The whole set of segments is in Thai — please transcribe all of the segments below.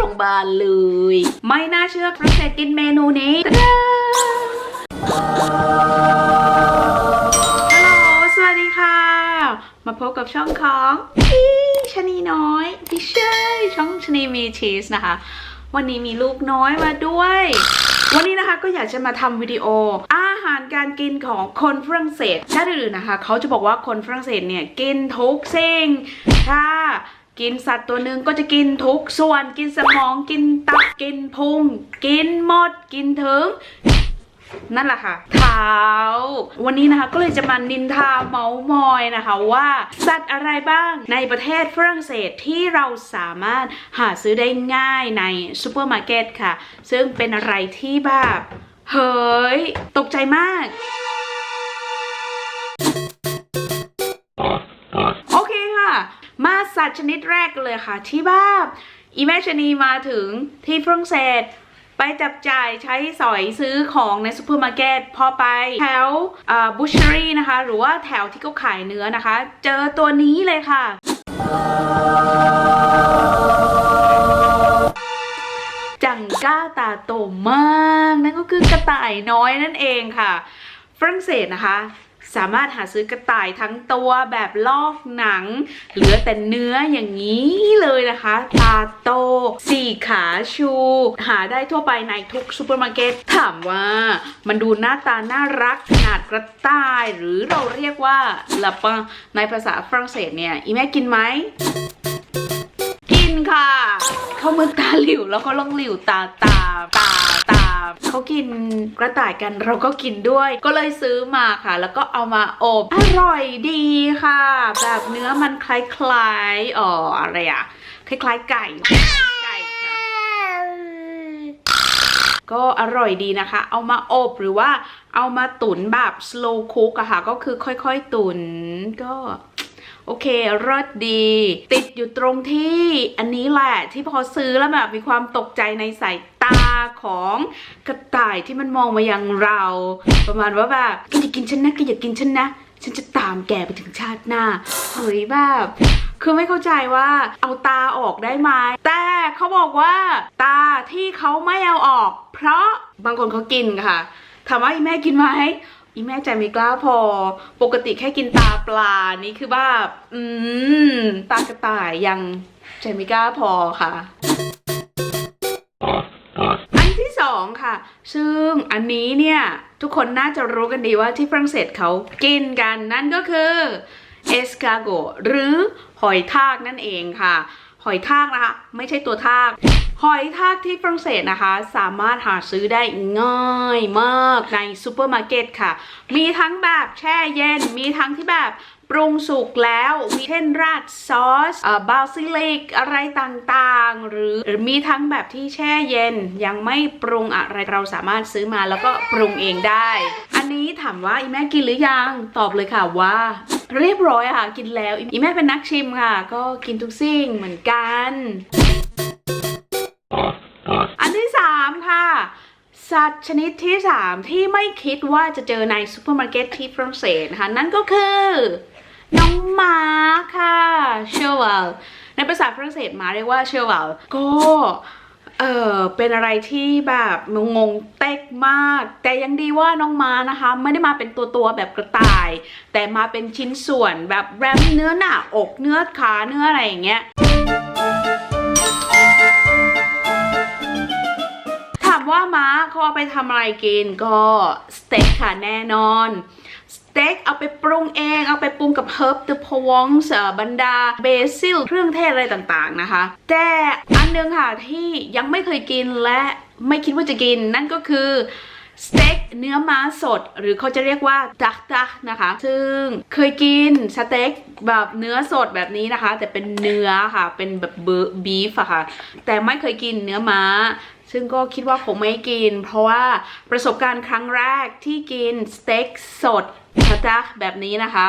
โรงพยาบาลเลย ไม่น่าเชื่อฝรั่งเศสกินเมนูนี้ตะดาฮัลโหลสวัสดีค่ะ มาพบกับช่องของพี่ชะนีน้อยพี่เชยช่องชะนีมีชีสนะคะ วันนี้มีลูกน้อยมาด้วยวันนี้นะคะก็อยากจะมาทำวิดีโอ อาหารการกินของคนฝรั่งเศสชาติอื่นนะคะ เขาจะบอกว่าคนฝรั่งเศสเนี่ยกินทุกสิ่งถ้ากินสัตว์ตัวหนึ่งก็จะกินทุกส่วนกินสมองกินตับกินพุงกินหมดกินถึง นั่นแหละค่ะเท้าวันนี้นะคะก็เลยจะมานินทาเมาส์มอยนะคะว่า สัตว์อะไรบ้างในประเทศฝรั่งเศสที่เราสามารถหาซื้อได้ง่ายในซูเปอร์มาร์เก็ตค่ะ ซึ่งเป็นอะไรที่แบบเฮ้ย ตกใจมาก สัตว์ชนิดแรกเลยค่ะ ที่บ้าอีแม่ชนีมาถึงที่ฝรั่งเศสไปจับจ่ายใช้สอยซื้อของในซูเปอร์มาร์เก็ตพอไปแถวบูช r รี่นะคะ หรือว่าแถวที่เขาขายเนื้อนะคะ เจอตัวนี้เลยค่ะ จังก้าตาโตมาก นั่นก็คือกระต่ายน้อยนั่นเองค่ะ ฝรั่งเศสนะคะ สามารถหาซื้อกระต่ายทั้งตัวแบบลอกหนัง เหลือแต่เนื้ออย่างนี้เลยนะคะ ตาโตสี่ขาชู หาได้ทั่วไปในทุกซูเปอร์มาร์เก็ตถามว่ามันดูหน้าตาน่ารักขนาดกระต่าย หรือเราเรียกว่าลาปงในภาษาฝรั่งเศสเนี่ยอีแม่กินไหมกินค่ะ เขามือตาหลิวแล้วก็ลองหลิวตาตาตา เขากินกระต่ายกันเราก็กินด้วย ก็เลยซื้อมาค่ะ แล้วก็เอามาอบอร่อยดีค่ะ แบบเนื้อมันคล้ายๆอ๋ออะไรอะคล้ายๆไก่ไก่ค่ะก็อร่อยดีนะคะ เอามาอบหรือว่าเอามาตุ๋นแบบ slow cook อะค่ะ ก็คือค่อยๆตุ๋นก็ โอเครสดี ติดอยู่ตรงที่อันนี้แหละที่พอซื้อแล้วแบบมีความตกใจในสายตาของกระต่ายที่มันมองมายังเรา ประมาณว่าแบบแกอย่ากินฉันนะแกอย่ากินฉันนะ ฉันจะตามแกไปถึงชาติหน้าเฮ้ยแบบคือไม่เข้าใจว่าเอาตาออกได้ไหมแต่เขาบอกว่า ตาที่เขาไม่เอาออก เพราะบางคนเขากินค่ะถามว่าอีแม่กินไหม อีแม่ใจไม่กล้าพอ ปกติแค่กินตาปลา นี่คือแบบอืม ตากระต่ายยังใจไม่กล้าพอค่ะ อันที่สองค่ะ ซึ่งอันนี้เนี่ย ทุกคนน่าจะรู้กันดีว่าที่ฝรั่งเศสเขากินกันนั่นก็คือเอสคาโกหรือหอยทากนั่นเองค่ะ หอยทากนะคะ ไม่ใช่ตัวทากหอยทากที่ฝรั่งเศสนะคะ สามารถหาซื้อได้ง่ายมากในซูเปอร์มาร์เก็ตค่ะ มีทั้งแบบแช่เย็น มีทั้งที่แบบปรุงสุกแล้ว มีเช่นราดซอสบาซิลิกอะไรต่างๆ หรือมีทั้งแบบที่แช่เย็น ยังไม่ปรุงอะไรเราสามารถซื้อมาแล้วก็ปรุงเองได้ อันนี้ถามว่าอีแม่กินหรือยัง ตอบเลยค่ะว่า เรียบร้อยค่ะ กินแล้วอีแม่เป็นนักชิมค่ะ ก็กินทุกสิ่งเหมือนกัน อันที่สามค่ะสัตว์ชนิดที่ 3 ที่ไม่คิดว่าจะเจอในซูเปอร์มาร์เก็ตที่ฝรั่งเศสนะคะนั่นก็คือน้องหมาค่ะเชอร์วลในภาษาฝรั่งเศสหมาเรียกว่าเชอร์วลก็ เออเป็นอะไรที่แบบงงเต็กมาก แต่ยังดีว่าน้องม้านะคะ ไม่ได้มาเป็นตัวตัวแบบกระต่าย แต่มาเป็นชิ้นส่วนแบบแรมเนื้อหน้าอกเนื้อขาเนื้ออะไรอย่างเงี้ยถามว่าม้าเขาเอาไปทำอะไรกินก็สเต็กค่ะแน่นอน เต็กเอาไปปรุงเอง เอาไปปรุงกับเฮิร์บเดอะพวงส์บรรดาเบซิลเครื่องเทศอะไรต่างๆนะคะ แต่อันหนึงค่ะที่ยังไม่เคยกินและไม่คิดว่าจะกินนั่นก็คือสเต็กเนื้อม้าสด หรือเขาจะเรียกว่าดักดักนะคะ ซึ่งเคยกินสเต็กแบบเนื้อสดแบบนี้นะคะ แต่เป็นเนื้อค่ะ เป็นแบบเบีฟอะค่ะ แต่ไม่เคยกินเนื้อม้า ซึ่งก็คิดว่าคงไม่กิน เพราะว่าประสบการณ์ครั้งแรกที่กินสเต็กสด ทาตาแบบนี้นะคะ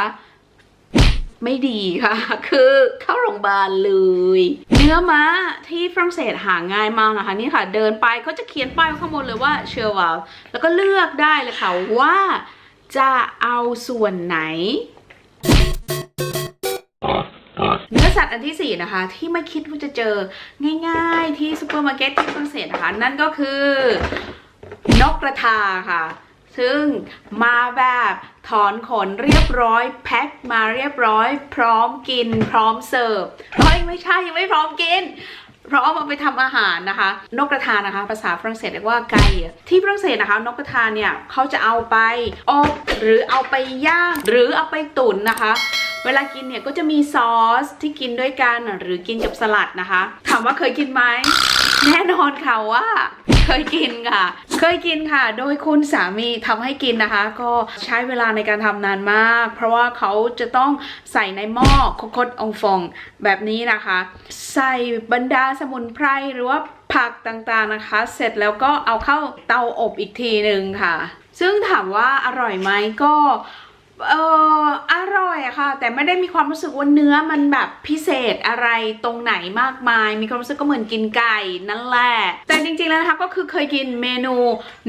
ไม่ดีค่ะ คือเข้าโรงพยาบาลเลย เนื้อม้าที่ฝรั่งเศสหาง่ายมากนะคะ นี่ค่ะ เดินไปเขาจะเขียนป้ายข้างบนเลยว่าเชอร์วลแล้วก็เลือกได้เลยค่ะว่าจะเอาส่วนไหนเนื้อสัตว์อันที่ 4 นะคะ ที่ไม่คิดว่าจะเจอง่าย ๆ ที่ซูเปอร์มาร์เก็ตที่ฝรั่งเศสนะคะ นั่นก็คือนกกระทาค่ะ ซึ่งมาแบบถอนขนเรียบร้อย แพ็คมาเรียบร้อย พร้อมกิน พร้อมเสิร์ฟเฮ้ยไม่ใช่ยังไม่พร้อมกินพราะเอามาไปทำอาหารนะคะ นกกระทานะคะ ภาษาฝรั่งเศสเรียกว่าไก่ที่ฝรั่งเศสนะคะ นกกระทาเนี่ยเขาจะเอาไปอบหรือเอาไปย่างหรือเอาไปตุ๋นนะคะ เวลากินเนี่ยก็จะมีซอสที่กินด้วยกันหรือกินกับสลัดนะคะ ถามว่าเคยกินไหมแน่นอนค่ะว่า เคยกินค่ะ เคยกินค่ะ โดยคุณสามีทำให้กินนะคะ ก็ใช้เวลาในการทำนานมาก เพราะว่าเขาจะต้องใส่ในหม้อคโคตองฟองแบบนี้นะคะ ใส่บรรดาสมุนไพรหรือว่าผักต่างๆนะคะ เสร็จแล้วก็เอาเข้าเตาอบอีกทีหนึ่งค่ะ ซึ่งถามว่าอร่อยไหมก็เออ ค่ะ แต่ไม่ได้มีความรู้สึกว่าเนื้อมันแบบพิเศษอะไรตรงไหนมากมาย มีความรู้สึกก็เหมือนกินไก่นั่นแหละแต่จริงๆแล้วนะคะก็คือเคยกินเมนู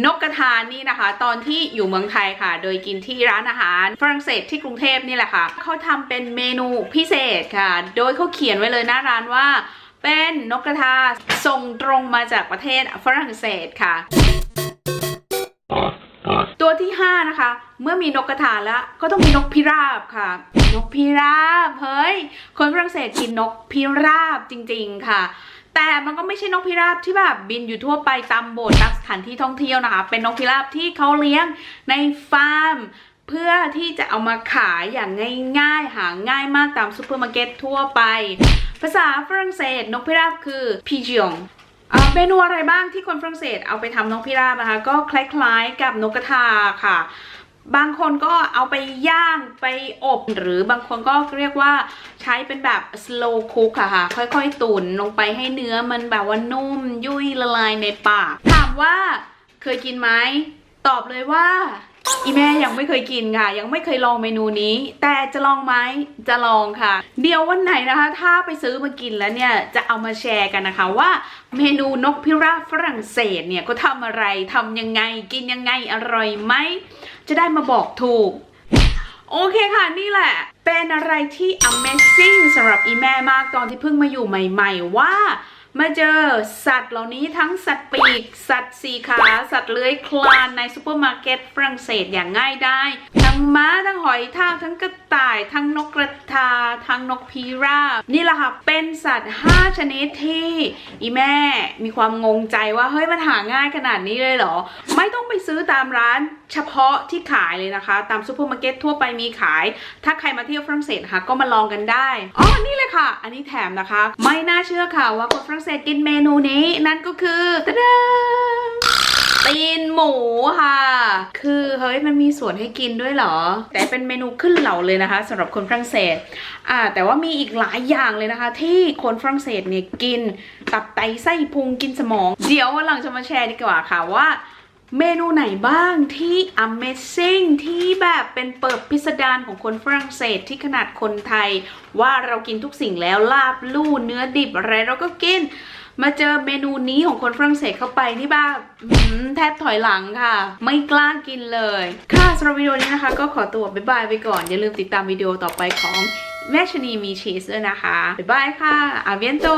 นกกระทานี่นะคะ ตอนที่อยู่เมืองไทยค่ะ โดยกินที่ร้านอาหารฝรั่งเศสที่กรุงเทพนี่แหละค่ะเขาทำเป็นเมนูพิเศษค่ะ โดยเขาเขียนไว้เลยหน้าร้านว่า เป็นนกกระทาส่งตรงมาจากประเทศฝรั่งเศสค่ะตัวที่ 5 นะคะ เมื่อมีนกกระทาแล้วก็ต้องมีนกพิราบค่ะ นกพิราบเฮ้ยคนฝรั่งเศสกินนกพิราบจริง ๆ ค่ะ แต่มันก็ไม่ใช่นกพิราบที่แบบบินอยู่ทั่วไปตามโบสถ์ตามสถานที่ท่องเที่ยวนะคะ เป็นนกพิราบที่เขาเลี้ยงในฟาร์มเพื่อที่จะเอามาขายอย่างง่ายๆ หาง่ายมากตามซูเปอร์มาร์เก็ตทั่วไป ภาษาฝรั่งเศสนกพิราบคือ pigeon อ่าเมนูอะไรบ้างที่คนฝรั่งเศสเอาไปทำนกพิราบนะคะ ก็คล้ายๆกับนกกระทาค่ะ บางคนก็เอาไปย่างไปอบ หรือบางคนก็เรียกว่าใช้เป็นแบบ slow cook อะค่ะ ค่อยๆ ตุ๋นลงไปให้เนื้อมันแบบว่านุ่มยุ่ยละลายในปาก ถามว่าเคยกินไหม ตอบเลยว่า อีแม่ยังไม่เคยกินค่ะ ยังไม่เคยลองเมนูนี้ แต่จะลองไหมจะลองค่ะ เดี๋ยววันไหนนะคะ ถ้าไปซื้อมากินแล้วเนี่ย จะเอามาแชร์กันนะคะ ว่าเมนูนกพิราบฝรั่งเศสเนี่ยก็ทำอะไรทำยังไงกินยังไงอร่อยไหม จะได้มาบอกถูก โอเคค่ะนี่แหละ เป็นอะไรที่ amazing สำหรับอีแม่มากตอนที่เพิ่งมาอยู่ใหม่ ๆ ว่ามาเจอสัตว์เหล่านี้ทั้งสัตว์ปีก สัตว์สีขา สัตว์เลื้อยคลานในซูเปอร์มาร์เก็ตฝรั่งเศสอย่างง่ายได้ ทั้งม้า ทั้งหอยทาก ทั้งกระต่าย ทั้งนกกระทา ทั้งนกพิราบ นี่แหละค่ะ เป็นสัตว์ 5 ชนิดที่อีแม่มีความงงใจว่า เฮ้ยมันหาง่ายขนาดนี้เลยเหรอ ไม่ต้องไปซื้อตามร้าน เฉพาะที่ขายเลยนะคะ ตามซูเปอร์มาร์เก็ตทั่วไปมีขาย ถ้าใครมาเที่ยวฝรั่งเศสนะคะก็มาลองกันได้อ๋อนี่เลยค่ะ อันนี้แถมนะคะ ไม่น่าเชื่อค่ะว่าคนฝรั่งเศสกินเมนูนี้นั่นก็คือตะดาตีนหมูค่ะ คือเฮ้ยมันมีส่วนให้กินด้วยเหรอ แต่เป็นเมนูขึ้นเหล่าเลยนะคะสำหรับคนฝรั่งเศส อ่า แต่ว่ามีอีกหลายอย่างเลยนะคะ ที่คนฝรั่งเศสเนี่ยกิน ตับไตไส้พุงกินสมอง เดี๋ยววันหลังจะมาแชร์ดีกว่าค่ะว่า เมนูไหนบ้างที่ Amazing ที่แบบเป็นเปิดพิสดารของคนฝรั่งเศสที่ขนาดคนไทย ว่าเรากินทุกสิ่งแล้วลาบลู่เนื้อดิบอะไรเราก็กิน มาเจอเมนูนี้ของคนฝรั่งเศสเข้าไปนี่บ้าแทบถอยหลังค่ะ ไม่กล้ากินเลย ค่ะสำหรับวิดีโอนี้นะคะ ก็ขอตัวบ๊ายบายไปก่อน อย่าลืมติดตามวิดีโอต่อไปของแม่ชนีมีชีสด้วยนะคะ บ๊ายบายค่ะอาเบียนโต